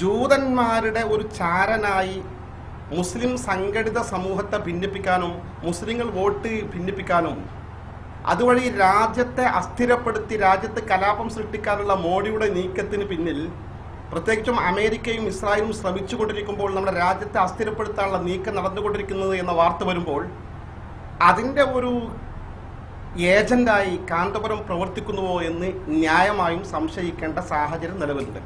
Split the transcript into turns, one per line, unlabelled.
ജൂതന്മാരുടെ ഒരു ചാരനായി മുസ്ലിം സംഘടിത സമൂഹത്തെ ഭിന്നിപ്പിക്കാനും മുസ്ലിങ്ങൾ വോട്ട് ഭിന്നിപ്പിക്കാനും അതുവഴി രാജ്യത്തെ അസ്ഥിരപ്പെടുത്തി രാജ്യത്ത് കലാപം സൃഷ്ടിക്കാനുള്ള മോഡിയുടെ നീക്കത്തിന് പിന്നിൽ പ്രത്യേകിച്ചും അമേരിക്കയും ഇസ്രായേലും ശ്രമിച്ചുകൊണ്ടിരിക്കുമ്പോൾ നമ്മുടെ രാജ്യത്തെ അസ്ഥിരപ്പെടുത്താനുള്ള നീക്കം നടന്നുകൊണ്ടിരിക്കുന്നത് എന്ന വാർത്ത വരുമ്പോൾ അതിന്റെ ഒരു ഏജന്റായി കാന്തപുരം പ്രവർത്തിക്കുന്നുവോ എന്ന് ന്യായമായും സംശയിക്കേണ്ട സാഹചര്യം നിലവിലുണ്ട്.